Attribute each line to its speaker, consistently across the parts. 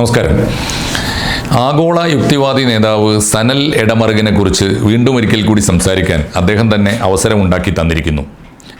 Speaker 1: നമസ്കാരം. ആഗോള യുക്തിവാദി നേതാവ് സനൽ എടമറുകിനെ കുറിച്ച് വീണ്ടും ഒരിക്കൽ കൂടി സംസാരിക്കാൻ അദ്ദേഹം തന്നെ അവസരമുണ്ടാക്കി തന്നിരിക്കുന്നു.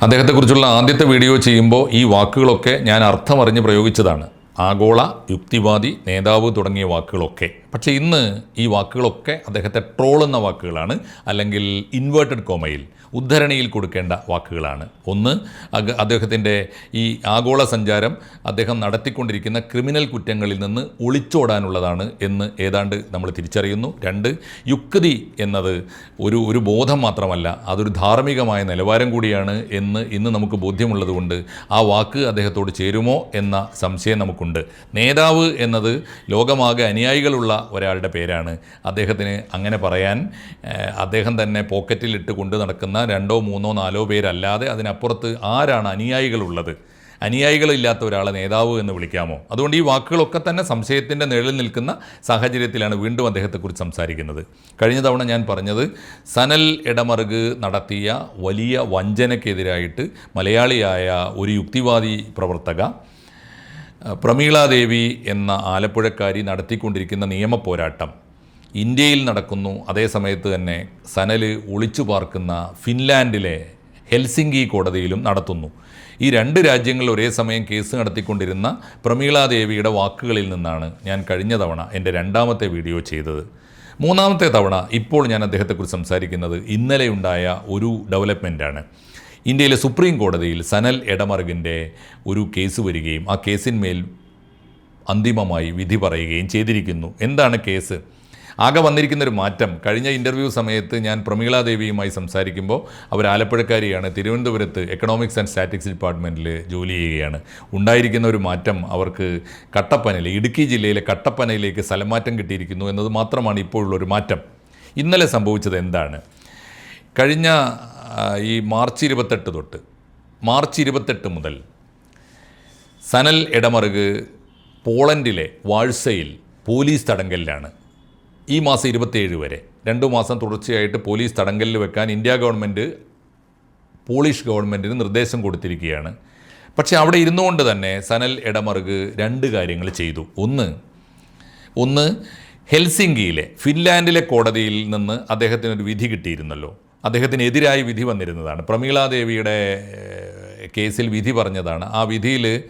Speaker 1: അദ്ദേഹത്തെക്കുറിച്ചുള്ള ആദ്യത്തെ വീഡിയോ ചെയ്യുമ്പോൾ ഈ വാക്കുകളൊക്കെ ഞാൻ അർത്ഥമറിഞ്ഞ് പ്രയോഗിച്ചതാണ്. ആഗോള യുക്തിവാദി നേതാവ് തുടങ്ങിയ വാക്കുകളൊക്കെ. പക്ഷേ ഇന്ന് ഈ വാക്കുകളൊക്കെ അദ്ദേഹത്തെ ട്രോളുന്ന വാക്കുകളാണ് അല്ലെങ്കിൽ ഇൻവേർട്ടഡ് കോമയിൽ ഉദ്ധരണിയിൽ കൊടുക്കേണ്ട വാക്കുകളാണ്. ഒന്ന് അദ്ദേഹത്തിന്റെ ഈ ആഗോള സഞ്ചാരം അദ്ദേഹം നടത്തിക്കൊണ്ടിരിക്കുന്ന ക്രിമിനൽ കുറ്റങ്ങളിൽ നിന്ന് ഒളിച്ചോടാനുള്ളതാണ് എന്ന് ഏതാണ്ട് നമ്മൾ തിരിച്ചറിയുന്നു. രണ്ട് യുക്തി എന്നത് ഒരു ഒരു ബോധം മാത്രമല്ല അതൊരു ധാർമ്മികമായ നിലവാരം കൂടിയാണ് എന്ന് ഇന്ന് നമുക്ക് ബോധ്യമുള്ളതുകൊണ്ട് ആ വാക്ക് അദ്ദേഹത്തോട് ചേരുമോ എന്ന സംശയം നമുക്കുണ്ട്. നേതാവ് എന്നത് ലോകമാകെ അനുയായികളുള്ള ഒരാളുടെ പേരാണ്. അദ്ദേഹത്തിന് അങ്ങനെ പറയാൻ അദ്ദേഹം തന്നെ പോക്കറ്റിലിട്ട് കൊണ്ട് നടക്കുന്ന രണ്ടോ മൂന്നോ നാലോ പേരല്ലാതെ അതിനപ്പുറത്ത് ആരാണ് അനുയായികളുള്ളത്? അനുയായികളില്ലാത്ത ഒരാളെ നേതാവ് എന്ന് വിളിക്കാമോ? അതുകൊണ്ട് ഈ വാക്കുകളൊക്കെ തന്നെ സംശയത്തിന്റെ നിഴലിൽ നിൽക്കുന്ന സാഹചര്യത്തിലാണ് വീണ്ടും അദ്ദേഹത്തെക്കുറിച്ച് സംസാരിക്കുന്നത്. കഴിഞ്ഞ തവണ ഞാൻ പറഞ്ഞത് സനൽ ഇടമറുക് നടത്തിയ വലിയ വഞ്ചനയ്ക്കെതിരായിട്ട് മലയാളിയായ ഒരു യുക്തിവാദി പ്രവർത്തക പ്രമീളാദേവി എന്ന ആലപ്പുഴക്കാരി നടത്തിക്കൊണ്ടിരിക്കുന്ന നിയമ പോരാട്ടം. ഇന്ത്യയിൽ നടക്കുന്നു. അതേസമയത്ത് തന്നെ സനൽ ഒളിച്ചു പാർക്കുന്ന ഫിൻലാൻഡിലെ ഹെൽസിംഗി കോടതിയിലും നടത്തുന്നു. ഈ രണ്ട് രാജ്യങ്ങളിൽ ഒരേ സമയം കേസ് നടത്തിക്കൊണ്ടിരുന്ന പ്രമീളാദേവിയുടെ വാക്കുകളിൽ നിന്നാണ് ഞാൻ കഴിഞ്ഞ തവണ എന്റെ രണ്ടാമത്തെ വീഡിയോ ചെയ്തത്. മൂന്നാമത്തെ തവണ ഇപ്പോൾ ഞാൻ അദ്ദേഹത്തെക്കുറിച്ച് സംസാരിക്കുന്നത് ഇന്നലെ ഉണ്ടായ ഒരു ഡെവലപ്മെന്റാണ്. ഇന്ത്യയിലെ സുപ്രീം കോടതിയിൽ സനൽ എടമറുകിന്റെ ഒരു കേസ് വരികയും ആ കേസിന്മേൽ അന്തിമമായി വിധി പറയുകയും ചെയ്തിരിക്കുന്നു. എന്താണ് കേസ്? ആകെ വന്നിരിക്കുന്ന ഒരു മാറ്റം. കഴിഞ്ഞ ഇന്റർവ്യൂ സമയത്ത് ഞാൻ പ്രമീള ദേവിയുമായി സംസാരിക്കുമ്പോൾ അവർ ആലപ്പുഴക്കാരിയാണ് തിരുവനന്തപുരത്ത് എക്കണോമിക്സ് ആൻഡ് സ്റ്റാറ്റിക്സ് ഡിപ്പാർട്ട്മെന്റിൽ ജോലി ചെയ്യുകയാണ്. ഉണ്ടായിരിക്കുന്ന ഒരു മാറ്റം അവർക്ക് കട്ടപ്പനയിൽ ഇടുക്കി ജില്ലയിലെ കട്ടപ്പനയിലേക്ക് സ്ഥലമാറ്റം കിട്ടിയിരിക്കുന്നു എന്നത് മാത്രമാണ് ഇപ്പോഴുള്ളൊരു മാറ്റം. ഇന്നലെ സംഭവിച്ചത് എന്താണ്? കഴിഞ്ഞ ഈ മാർച്ച് ഇരുപത്തെട്ട് തൊട്ട് മാർച്ച് ഇരുപത്തെട്ട് മുതൽ സനൽ ഇടമറുക് പോളണ്ടിലെ വാഴ്സയിൽ പോലീസ് തടങ്കലിലാണ്. ഈ മാസം ഇരുപത്തേഴ് വരെ. രണ്ടു മാസം തുടർച്ചയായിട്ട് പോലീസ് തടങ്കലിൽ വെക്കാൻ ഇന്ത്യ ഗവൺമെന്റ് പോളിഷ് ഗവൺമെന്റിന് നിർദ്ദേശം കൊടുത്തിരിക്കുകയാണ്. പക്ഷേ അവിടെ ഇരുന്നുകൊണ്ട് തന്നെ സനൽ എടമർഗ് രണ്ട് കാര്യങ്ങൾ ചെയ്തു. ഒന്ന് ഒന്ന് ഹെൽസിങ്കിയിലെ ഫിൻലാൻഡിലെ കോടതിയിൽ നിന്ന് അദ്ദേഹത്തിനൊരു വിധി കിട്ടിയിരുന്നല്ലോ. അദ്ദേഹത്തിനെതിരായി വിധി വന്നിരുന്നതാണ്. പ്രമീളാദേവിയുടെ കേസിൽ വിധി പറഞ്ഞതാണ്. ആ വിധിയിൽ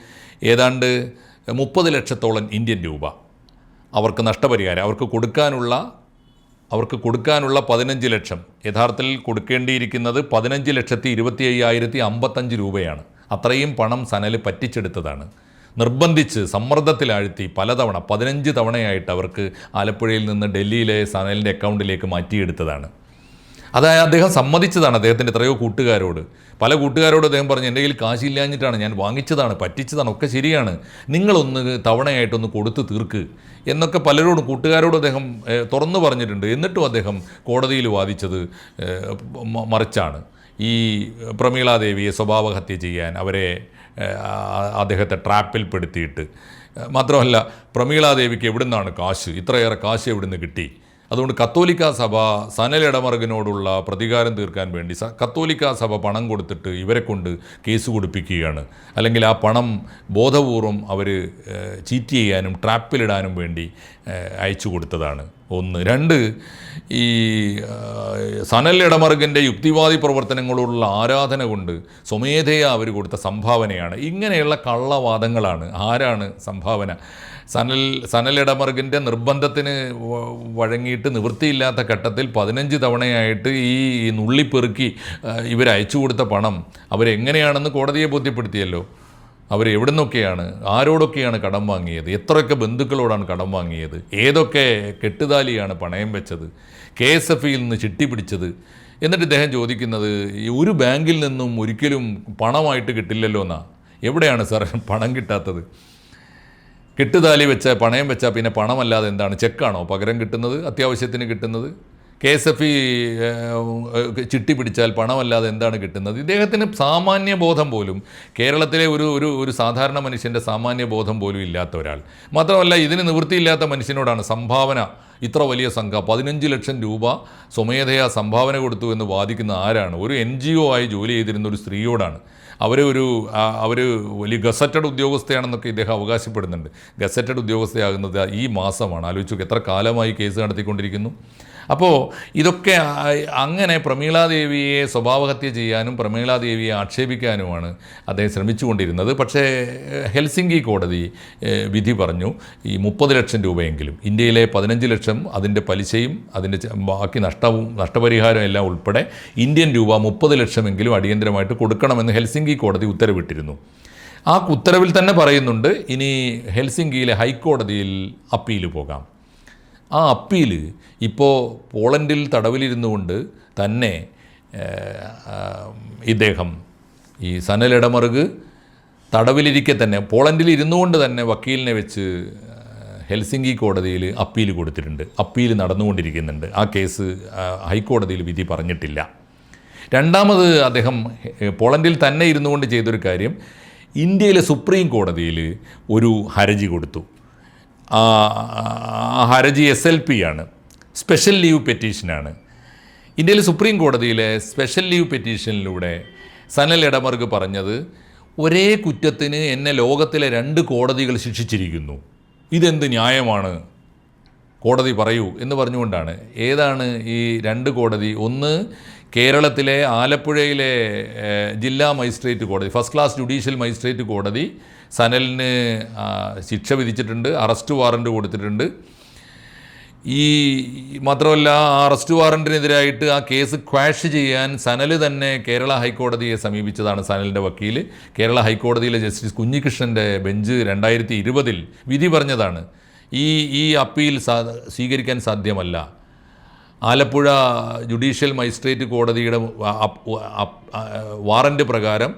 Speaker 1: ഏതാണ്ട് മുപ്പത് ലക്ഷത്തോളം ഇന്ത്യൻ രൂപ അവർക്ക് നഷ്ടപരിഹാരം അവർക്ക് കൊടുക്കാനുള്ള അവർക്ക് കൊടുക്കാനുള്ള പതിനഞ്ച് ലക്ഷം. യഥാർത്ഥത്തിൽ കൊടുക്കേണ്ടിയിരിക്കുന്നത് പതിനഞ്ച് ലക്ഷത്തി ഇരുപത്തി അയ്യായിരത്തി അമ്പത്തഞ്ച് രൂപയാണ്. അത്രയും പണം സനൽ പറ്റിച്ചെടുത്തതാണ്. നിർബന്ധിച്ച് സമ്മർദ്ദത്തിലാഴ്ത്തി പലതവണ പതിനഞ്ച് തവണയായിട്ട് അവർക്ക് ആലപ്പുഴയിൽ നിന്ന് ഡൽഹിയിലെ സനലിന്റെ അക്കൗണ്ടിലേക്ക് മാറ്റിയെടുത്തതാണ്. അതായത് അദ്ദേഹം സമ്മതിച്ചതാണ് അദ്ദേഹത്തിന്റെ എത്രയോ കൂട്ടുകാരോട്. പല കൂട്ടുകാരോട് അദ്ദേഹം പറഞ്ഞു എന്റെ കയ്യിൽ കാശില്ലാഞ്ഞിട്ടാണ് ഞാൻ വാങ്ങിച്ചതാണ് പറ്റിച്ചതാണ് ഒക്കെ ശരിയാണ്. നിങ്ങളൊന്ന് തവണയായിട്ടൊന്ന് കൊടുത്ത് തീർക്ക്. എന്നൊക്കെ പലരോടും കൂട്ടുകാരോട് അദ്ദേഹം തുറന്നു പറഞ്ഞിട്ടുണ്ട്. എന്നിട്ടും അദ്ദേഹം കോടതിയിൽ വാദിച്ചത് മറിച്ചാണ്. ഈ പ്രമീളാദേവിയെ സ്വഭാവഹത്യ ചെയ്യാൻ അവരെ അദ്ദേഹത്തെ ട്രാപ്പിൽ പെടുത്തിയിട്ട്. ഏഹ്, മാത്രമല്ല പ്രമീളാദേവിക്ക് എവിടുന്നാണ് കാശ്? ഇത്രയേറെ കാശ് എവിടുന്ന് കിട്ടി? അതുകൊണ്ട് കത്തോലിക്ക സഭ സനൽ പ്രതികാരം തീർക്കാൻ വേണ്ടി സ കത്തോലിക്ക സഭ പണം കൊടുത്തിട്ട് ഇവരെ കൊണ്ട് കേസ് കൊടുപ്പിക്കുകയാണ്. അല്ലെങ്കിൽ ആ പണം ബോധപൂർവം അവർ ചീറ്റ് ചെയ്യാനും ട്രാപ്പിലിടാനും വേണ്ടി അയച്ചു കൊടുത്തതാണ്. ഒന്ന്. രണ്ട് ഈ സനൽ ഇടമറുകിന്റെ യുക്തിവാദി പ്രവർത്തനങ്ങളോടുള്ള ആരാധന കൊണ്ട് സ്വമേധയാ അവർ കൊടുത്ത സംഭാവനയാണ്. ഇങ്ങനെയുള്ള കള്ളവാദങ്ങളാണ്. ആരാണ് സംഭാവന? സനൽ സനൽ ഇടമറുകിന്റെ നിർബന്ധത്തിന് വഴങ്ങിയിട്ട് നിവൃത്തിയില്ലാത്ത ഘട്ടത്തിൽ പതിനഞ്ച് തവണയായിട്ട് ഈ നുള്ളിപ്പെറുക്കി ഇവർ അയച്ചു കൊടുത്ത പണം അവരെങ്ങനെയാണെന്ന് കോടതിയെ ബോധ്യപ്പെടുത്തിയല്ലോ. അവർ എവിടെ നിന്നൊക്കെയാണ് ആരോടൊക്കെയാണ് കടം വാങ്ങിയത് എത്രയൊക്കെ ബന്ധുക്കളോടാണ് കടം വാങ്ങിയത് ഏതൊക്കെ കെട്ടുതാലിയാണ് പണയം വെച്ചത് കെ എസ് എഫ് നിന്ന് ചിട്ടി പിടിച്ചത് എന്നിട്ട് ഇദ്ദേഹം ചോദിക്കുന്നത് ഒരു ബാങ്കിൽ നിന്നും ഒരിക്കലും പണമായിട്ട് കിട്ടില്ലല്ലോ എന്നാ. എവിടെയാണ് സാർ പണം കിട്ടാത്തത്? കെട്ടുതാലി വെച്ച പണയം വെച്ചാൽ പിന്നെ പണമല്ലാതെ എന്താണ്? ചെക്കാണോ? പകരം കിട്ടുന്നത്? അത്യാവശ്യത്തിന് കിട്ടുന്നത്? കെ എസ് എഫ് ഇ ചിട്ടി പിടിച്ചാൽ പണമല്ലാതെ എന്താണ് കിട്ടുന്നത്? ഇദ്ദേഹത്തിന് സാമാന്യ ബോധം പോലും കേരളത്തിലെ ഒരു ഒരു ഒരു സാധാരണ മനുഷ്യന്റെ സാമാന്യ ബോധം പോലും ഇല്ലാത്ത ഒരാൾ. മാത്രമല്ല ഇതിന് നിവൃത്തിയില്ലാത്ത മനുഷ്യനോടാണ് സംഭാവന ഇത്ര വലിയ സംഘം. പതിനഞ്ച് ലക്ഷം രൂപ സ്വമേധയാ സംഭാവന കൊടുത്തു എന്ന് വാദിക്കുന്ന ആരാണ്? ഒരു എൻ ജി ഒ ആയി ജോലി ചെയ്തിരുന്ന ഒരു സ്ത്രീയോടാണ്. അവർ ഒരു അവർ വലിയ ഗസറ്റഡ് ഉദ്യോഗസ്ഥയാണെന്നൊക്കെ ഇദ്ദേഹം അവകാശപ്പെടുന്നുണ്ട്. ഗസറ്റഡ് ഉദ്യോഗസ്ഥയാകുന്നത് ഈ മാസമാണ്. ആലോചിച്ചു എത്ര കാലമായി കേസ് നടത്തിക്കൊണ്ടിരിക്കുന്നു. അപ്പോൾ ഇതൊക്കെ അങ്ങനെ പ്രമീളാദേവിയെ സ്വഭാവഹത്യ ചെയ്യാനും പ്രമീളാദേവിയെ ആക്ഷേപിക്കാനുമാണ് അദ്ദേഹം ശ്രമിച്ചുകൊണ്ടിരുന്നത്. പക്ഷേ ഹെൽസിംഗി കോടതി വിധി പറഞ്ഞു ഈ മുപ്പത് ലക്ഷം രൂപയെങ്കിലും ഇന്ത്യയിലെ പതിനഞ്ച് ലക്ഷം അതിന്റെ പലിശയും അതിന്റെ ബാക്കി നഷ്ടവും നഷ്ടപരിഹാരവും എല്ലാം ഉൾപ്പെടെ ഇന്ത്യൻ രൂപ മുപ്പത് ലക്ഷമെങ്കിലും അടിയന്തരമായിട്ട് കൊടുക്കണമെന്ന് ഹെൽസിംഗി കോടതി ഉത്തരവിട്ടിരുന്നു. ആ ഉത്തരവിൽ തന്നെ പറയുന്നുണ്ട് ഇനി ഹെൽസിംഗിയിലെ ഹൈക്കോടതിയിൽ അപ്പീൽ പോകാം. ആ അപ്പീൽ ഇപ്പോൾ പോളണ്ടിൽ തടവിലിരുന്നുകൊണ്ട് തന്നെ ഇദ്ദേഹം ഈ സനൽ ഇടമറുക് തടവിലിരിക്കെ തന്നെ പോളണ്ടിൽ ഇരുന്നുകൊണ്ട് തന്നെ വക്കീലിനെ വെച്ച് ഹെൽസിങ്കി കോടതിയിൽ അപ്പീൽ കൊടുത്തിട്ടുണ്ട്. അപ്പീൽ നടന്നുകൊണ്ടിരിക്കുന്നുണ്ട്. ആ കേസ് ഹൈക്കോടതിയിൽ വിധി പറഞ്ഞിട്ടില്ല. രണ്ടാമത് അദ്ദേഹം പോളണ്ടിൽ തന്നെ ഇരുന്നുകൊണ്ട് ചെയ്തൊരു കാര്യം ഇന്ത്യയിലെ സുപ്രീം കോടതിയിൽ ഒരു ഹർജി കൊടുത്തു. ഹർജി എസ് എൽ പി ആണ്. സ്പെഷ്യൽ ലീവ് പെറ്റീഷനാണ് ഇന്ത്യയിലെ സുപ്രീം കോടതിയിലെ സ്പെഷ്യൽ ലീവ് പെറ്റീഷനിലൂടെ സനൽ ഇടമർഗ് പറഞ്ഞത് ഒരേ കുറ്റത്തിന് എന്നെ ലോകത്തിലെ രണ്ട് കോടതികൾ ശിക്ഷിച്ചിരിക്കുന്നു. ഇതെന്ത് ന്യായമാണ്? കോടതി പറയൂ. എന്ന് പറഞ്ഞുകൊണ്ടാണ്. ഏതാണ് ഈ രണ്ട് കോടതി? ഒന്ന് കേരളത്തിലെ ആലപ്പുഴയിലെ ജില്ലാ മജിസ്ട്രേറ്റ് കോടതി ഫസ്റ്റ് ക്ലാസ് ജുഡീഷ്യൽ മജിസ്ട്രേറ്റ് കോടതി സനലിന് ശിക്ഷ വിധിച്ചിട്ടുണ്ട് അറസ്റ്റ് വാറന്റ് കൊടുത്തിട്ടുണ്ട്. ഈ മാത്രമല്ല ആ അറസ്റ്റ് വാറന്റിനെതിരായിട്ട് ആ കേസ് ക്വാഷ് ചെയ്യാൻ സനൽ തന്നെ കേരള ഹൈക്കോടതിയെ സമീപിച്ചതാണ് സനലിന്റെ വക്കീൽ കേരള ഹൈക്കോടതിയിലെ ജസ്റ്റിസ് കുഞ്ഞികൃഷ്ണന്റെ ബെഞ്ച് രണ്ടായിരത്തി ഇരുപതിൽ വിധി പറഞ്ഞതാണ്. ഈ ഈ അപ്പീൽ സ്വീകരിക്കാൻ സാധ്യമല്ല. ആലപ്പുഴ ജുഡീഷ്യൽ മജിസ്ട്രേറ്റ് കോടതിയുടെ വാറന്റ് പ്രകാരം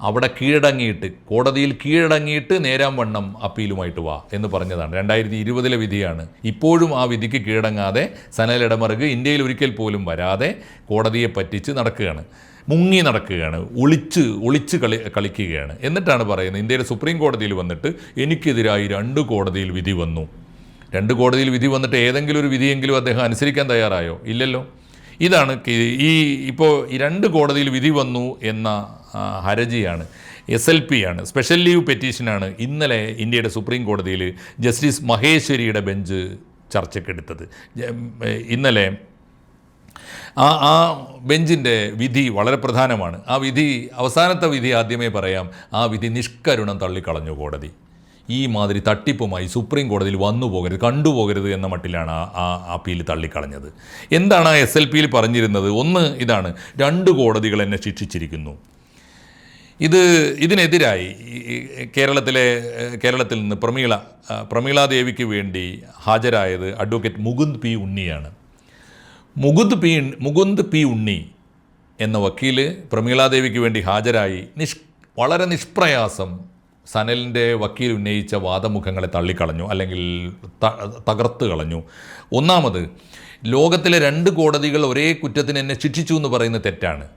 Speaker 1: അവിടെ കീഴടങ്ങിയിട്ട് കോടതിയിൽ കീഴടങ്ങിയിട്ട് നേരാം വണ്ണം അപ്പീലുമായിട്ട് വാ എന്ന് പറഞ്ഞതാണ്. രണ്ടായിരത്തി ഇരുപതിലെ വിധിയാണ്. ഇപ്പോഴും ആ വിധിക്ക് കീഴടങ്ങാതെ സനൽ ഇടമറുക് ഇന്ത്യയിൽ ഒരിക്കൽ പോലും വരാതെ കോടതിയെ പറ്റിച്ച് നടക്കുകയാണ്. മുങ്ങി നടക്കുകയാണ്. ഒളിച്ച് ഒളിച്ച് കളി കളിക്കുകയാണ്. എന്നിട്ടാണ് പറയുന്നത് ഇന്ത്യയുടെ സുപ്രീം കോടതിയിൽ വന്നിട്ട് എനിക്കെതിരായി രണ്ട് കോടതിയിൽ വിധി വന്നു. രണ്ട് കോടതിയിൽ വിധി വന്നിട്ട് ഏതെങ്കിലും ഒരു വിധിയെങ്കിലും അദ്ദേഹം അനുസരിക്കാൻ തയ്യാറായോ? ഇല്ലല്ലോ. ഇതാണ് ഈ ഇപ്പോൾ രണ്ട് കോടതിയിൽ വിധി വന്നു എന്ന ഹരജിയാണ്. എസ് എൽ പി ആണ്. സ്പെഷ്യൽ ലീവ് പെറ്റീഷനാണ് ഇന്നലെ ഇന്ത്യയുടെ സുപ്രീം കോടതിയിൽ ജസ്റ്റിസ് മഹേശ്വരിയുടെ ബെഞ്ച് ചർച്ചയ്ക്കെടുത്തത് ഇന്നലെ ആ ആ ബെഞ്ചിന്റെ വിധി വളരെ പ്രധാനമാണ്. ആ വിധി അവസാനത്തെ വിധി ആദ്യമേ പറയാം. ആ വിധി നിഷ്കരുണം തള്ളിക്കളഞ്ഞു കോടതി. ഈ മാതിരി തട്ടിപ്പുമായി സുപ്രീം കോടതിയിൽ വന്നു പോകരുത് കണ്ടുപോകരുത് എന്ന മട്ടിലാണ് ആ അപ്പീൽ തള്ളിക്കളഞ്ഞത്. എന്താണ് ആ എസ് എൽ പിയിൽ പറഞ്ഞിരുന്നത്? ഒന്ന് ഇതാണ് രണ്ട് കോടതികൾ എന്നെ ശിക്ഷിച്ചിരിക്കുന്നു. ഇത് ഇതിനെതിരായി കേരളത്തിലെ കേരളത്തിൽ നിന്ന് പ്രമീള പ്രമീള ദേവിക്ക് വേണ്ടി ഹാജരായത് അഡ്വക്കേറ്റ് മുകുന്ദ് പി ഉണ്ണിയാണ്. മുകുന്ദ് പി മുകുന്ദ് പി ഉണ്ണി എന്ന വക്കീൽ പ്രമീളാദേവിക്ക് വേണ്ടി ഹാജരായി നിഷ് വളരെ നിഷ്പ്രയാസം സനലിന്റെ വക്കീൽ ഉന്നയിച്ച വാദമുഖങ്ങളെ തള്ളിക്കളഞ്ഞു അല്ലെങ്കിൽ തകർത്ത് കളഞ്ഞു. ഒന്നാമത് ലോകത്തിലെ രണ്ട് കോടതികൾ ഒരേ കുറ്റത്തിന് എന്നെ ശിക്ഷിച്ചു എന്ന് പറയുന്ന തെറ്റാണ്.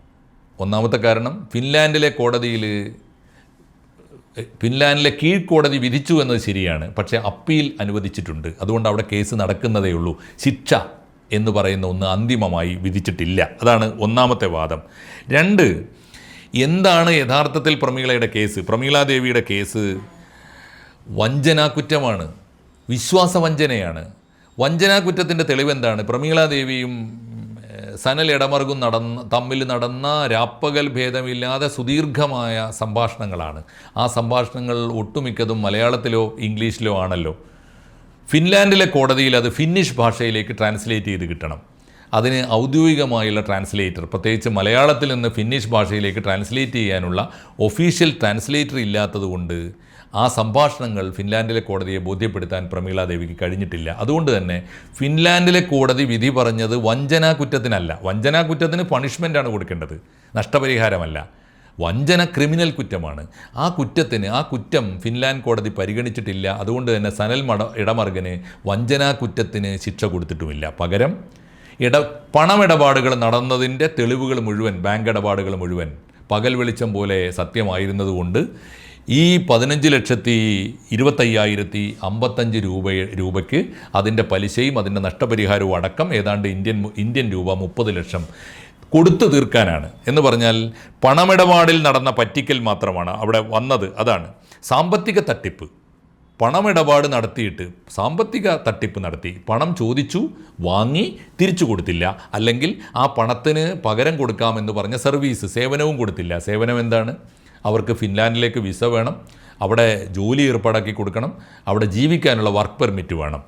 Speaker 1: ഒന്നാമത്തെ കാരണം ഫിൻലാൻഡിലെ കോടതിയിൽ ഫിൻലാൻഡിലെ കീഴ്ക്കോടതി വിധിച്ചു എന്നത് ശരിയാണ്. പക്ഷേ അപ്പീൽ അനുവദിച്ചിട്ടുണ്ട്. അതുകൊണ്ട് അവിടെ കേസ് നടക്കുന്നതേ ഉള്ളൂ. ശിക്ഷ എന്ന് പറയുന്ന ഒന്ന് അന്തിമമായി വിധിച്ചിട്ടില്ല. അതാണ് ഒന്നാമത്തെ വാദം. രണ്ട് എന്താണ് യഥാർത്ഥത്തിൽ പ്രമീളയുടെ കേസ്? പ്രമീളാദേവിയുടെ കേസ് വഞ്ചനാക്കുറ്റമാണ് വിശ്വാസവഞ്ചനയാണ്. വഞ്ചനാക്കുറ്റത്തിന്റെ തെളിവെന്താണ്? പ്രമീളാദേവിയും സനൽ ഇടമറുകും നടന്ന തമ്മിൽ നടന്ന രാപ്പകൽ ഭേദമില്ലാതെ സുദീർഘമായ സംഭാഷണങ്ങളാണ്. ആ സംഭാഷണങ്ങൾ ഒട്ടുമിക്കതും മലയാളത്തിലോ ഇംഗ്ലീഷിലോ ആണല്ലോ. ഫിൻലാൻഡിലെ കോടതിയിൽ അത് ഫിന്നിഷ് ഭാഷയിലേക്ക് ട്രാൻസ്ലേറ്റ് ചെയ്ത് കിട്ടണം. അതിന് ഔദ്യോഗികമായുള്ള ട്രാൻസ്ലേറ്റർ പ്രത്യേകിച്ച് മലയാളത്തിൽ നിന്ന് ഫിന്നിഷ് ഭാഷയിലേക്ക് ട്രാൻസ്ലേറ്റ് ചെയ്യാനുള്ള ഒഫീഷ്യൽ ട്രാൻസ്ലേറ്റർ ഇല്ലാത്തതുകൊണ്ട് ആ സംഭാഷണങ്ങൾ ഫിൻലാൻഡിലെ കോടതിയെ ബോധ്യപ്പെടുത്താൻ പ്രമീള ദേവിക്ക് കഴിഞ്ഞിട്ടില്ല. അതുകൊണ്ട് തന്നെ ഫിൻലാൻഡിലെ കോടതി വിധി പറഞ്ഞത് വഞ്ചനാ കുറ്റത്തിനല്ല. വഞ്ചനാ കുറ്റത്തിന് പണിഷ്മെന്റാണ് കൊടുക്കേണ്ടത്. നഷ്ടപരിഹാരമല്ല. വഞ്ചന ക്രിമിനൽ കുറ്റമാണ്. ആ കുറ്റത്തിന് ആ കുറ്റം ഫിൻലാൻഡ് കോടതി പരിഗണിച്ചിട്ടില്ല. അതുകൊണ്ട് തന്നെ സനൽ മട ഇടമർഗന് വഞ്ചനാ കുറ്റത്തിന് ശിക്ഷ കൊടുത്തിട്ടുമില്ല. പകരം ഇട പണമിടപാടുകൾ നടന്നതിന്റെ തെളിവുകൾ മുഴുവൻ ബാങ്ക് ഇടപാടുകൾ മുഴുവൻ പകൽ വെളിച്ചം പോലെ സത്യമായിരുന്നതുകൊണ്ട് ഈ പതിനഞ്ച് ലക്ഷത്തി ഇരുപത്തയ്യായിരത്തി അമ്പത്തഞ്ച് രൂപ രൂപയ്ക്ക് അതിന്റെ പലിശയും അതിന്റെ നഷ്ടപരിഹാരവും അടക്കം ഏതാണ്ട് ഇന്ത്യൻ ഇന്ത്യൻ രൂപ മുപ്പത് ലക്ഷം കൊടുത്തു തീർക്കാനാണ്. എന്ന് പറഞ്ഞാൽ പണമിടപാടിൽ നടന്ന പറ്റിക്കൽ മാത്രമാണ് അവിടെ വന്നത്. അതാണ് സാമ്പത്തിക തട്ടിപ്പ്. പണമിടപാട് നടത്തിയിട്ട് സാമ്പത്തിക തട്ടിപ്പ് നടത്തി. പണം ചോദിച്ചു വാങ്ങി തിരിച്ചു കൊടുത്തില്ല. അല്ലെങ്കിൽ ആ പണത്തിന് പകരം കൊടുക്കാമെന്ന് പറഞ്ഞ സർവീസ് സേവനവും കൊടുത്തില്ല. സേവനം എന്താണ്? അവർക്ക് ഫിൻലാൻഡിലേക്ക് വിസ വേണം. അവിടെ ജോലി ഏർപ്പാടാക്കി കൊടുക്കണം. അവിടെ ജീവിക്കാനുള്ള വർക്ക് പെർമിറ്റ് വേണം.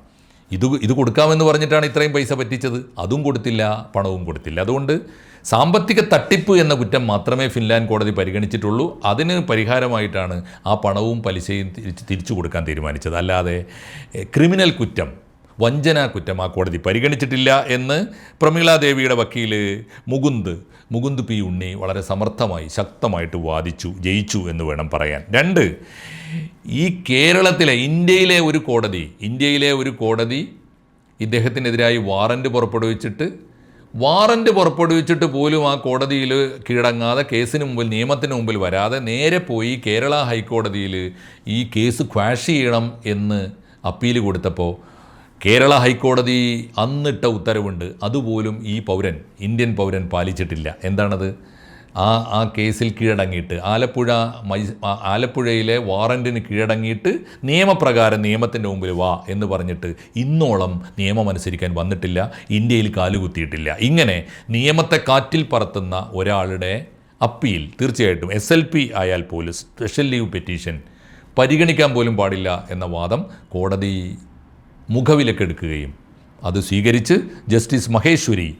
Speaker 1: ഇത് ഇത് കൊടുക്കാമെന്ന് പറഞ്ഞിട്ടാണ് ഇത്രയും പൈസ പറ്റിച്ചത്. അതും കൊടുത്തില്ല പണവും കൊടുത്തില്ല. അതുകൊണ്ട് സാമ്പത്തിക തട്ടിപ്പ് എന്ന കുറ്റം മാത്രമേ ഫിൻലാൻഡ് കോടതി പരിഗണിച്ചിട്ടുള്ളൂ. അതിന് പരിഹാരമായിട്ടാണ് ആ പണവും പലിശയും തിരിച്ച് തിരിച്ചു കൊടുക്കാൻ തീരുമാനിച്ചത്. അല്ലാതെ ക്രിമിനൽ കുറ്റം വഞ്ചന കുറ്റം ആ കോടതി പരിഗണിച്ചിട്ടില്ല എന്ന് പ്രമീള ദേവിയുടെ വക്കീൽ മുകുന്ദ് മുകുന്ദ് പി ഉണ്ണി വളരെ സമർത്ഥമായി ശക്തമായിട്ട് വാദിച്ചു ജയിച്ചു എന്ന് വേണം പറയാൻ. രണ്ട് ഈ കേരളത്തിലെ ഇന്ത്യയിലെ ഒരു കോടതി ഇന്ത്യയിലെ ഒരു കോടതി ഇദ്ദേഹത്തിനെതിരായി വാറന്റ് പുറപ്പെടുവിച്ചിട്ട് വാറന്റ് പുറപ്പെടുവിച്ചിട്ട് പോലും ആ കോടതിയിൽ കീഴടങ്ങാതെ കേസിന് മുമ്പിൽ നിയമത്തിന് മുമ്പിൽ വരാതെ നേരെ പോയി കേരള ഹൈക്കോടതിയിൽ ഈ കേസ് ക്വാഷ് ചെയ്യണം എന്ന് അപ്പീൽ കൊടുത്തപ്പോൾ കേരള ഹൈക്കോടതി അന്നിട്ട ഉത്തരവുണ്ട്. അതുപോലും ഈ പൗരൻ ഇന്ത്യൻ പൗരൻ പാലിച്ചിട്ടില്ല. എന്താണത്? ആ ആ കേസിൽ കീഴടങ്ങിയിട്ട് ആലപ്പുഴ ആലപ്പുഴയിലെ വാറന്റിന് കീഴടങ്ങിയിട്ട് നിയമപ്രകാരം നിയമത്തിന്റെ മുമ്പിൽ വാ എന്ന് പറഞ്ഞിട്ട് ഇന്നോളം നിയമം അനുസരിക്കാൻ വന്നിട്ടില്ല ഇന്ത്യയിൽ കാലുകുത്തിയിട്ടില്ല. ഇങ്ങനെ നിയമത്തെ കാറ്റിൽ പറത്തുന്ന ഒരാളുടെ അപ്പീൽ തീർച്ചയായിട്ടും എസ് എൽ പി ആയാൽ പോലും സ്പെഷ്യൽ ലീവ് പെറ്റീഷൻ പരിഗണിക്കാൻ പോലും പാടില്ല എന്ന വാദം കോടതി മുഖവിലക്കെടുക്കുകയും അത് സ്വീകരിച്ച് ജസ്റ്റിസ് മഹേശ്വരി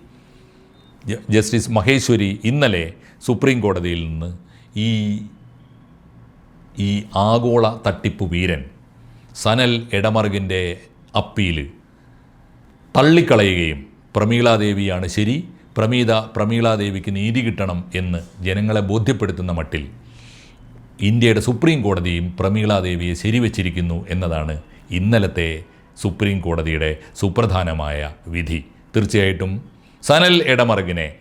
Speaker 1: ജസ്റ്റിസ് മഹേശ്വരി ഇന്നലെ സുപ്രീം കോടതിയിൽ നിന്ന് ഈ ഈ ആഗോള തട്ടിപ്പ് വീരൻ സനൽ എടമറുകിന്റെ അപ്പീൽ തള്ളിക്കളയുകയും പ്രമീളാദേവിയാണ് ശരി പ്രമീത പ്രമീളാദേവിക്ക് നീതി കിട്ടണം എന്ന് ജനങ്ങളെ ബോധ്യപ്പെടുത്തുന്ന മട്ടിൽ ഇന്ത്യയുടെ സുപ്രീം കോടതിയും പ്രമീളാദേവിയെ ശരിവച്ചിരിക്കുന്നു എന്നതാണ് ഇന്നലത്തെ സുപ്രീം കോടതിയുടെ സുപ്രധാനമായ വിധി. തീർച്ചയായിട്ടും സനൽ ഇടമറകിനെ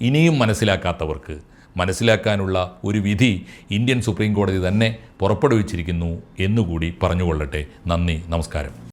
Speaker 1: ഇനിയും മനസ്സിലാക്കാത്തവർക്ക് മനസ്സിലാക്കാനുള്ള ഒരു വിധി ഇന്ത്യൻ സുപ്രീം കോടതി തന്നെ പുറപ്പെടുവിച്ചിരിക്കുന്നു എന്നുകൂടി പറഞ്ഞുകൊള്ളട്ടെ. നന്ദി നമസ്കാരം.